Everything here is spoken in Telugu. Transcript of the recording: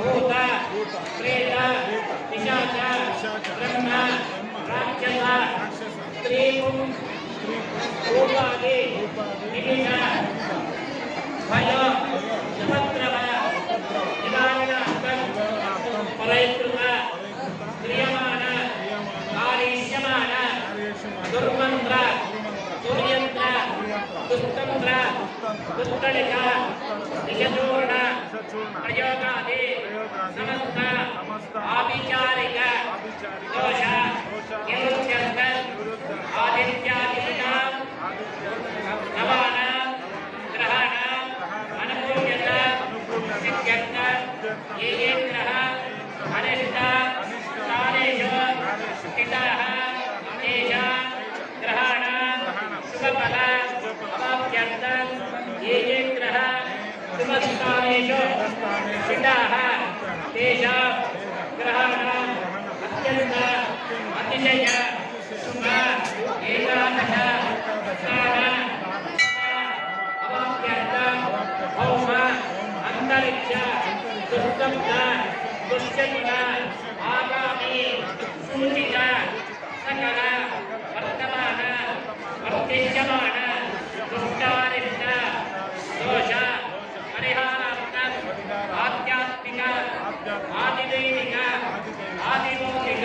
భూత ప్రేత పిశాచ బ్రహ్మ రాక్షస స్త్రీ రూపాది దుస్తంత్ర దుష్టలిక నిజచూర్ణ ప్రయోగాది సమస్త ఆభిచారిక దోష నిరుత్యంత ఆదిత్యాదినా నవాన గ్రహణ అనుకూల్యత సిద్ధ్యర్థ ఏ గ్రహ అనిష్ట ఏ ఏ గ్రహ శుభస్థానేషు స్థితాః తేషాం గ్రహాణ అత్యంత అతిశయ శుభ ఏకాదశ స్నాన అవాప్త్యర్థం భౌమ అంతరిక్ష ஆதிதெய்வீக ஆதிமோகிக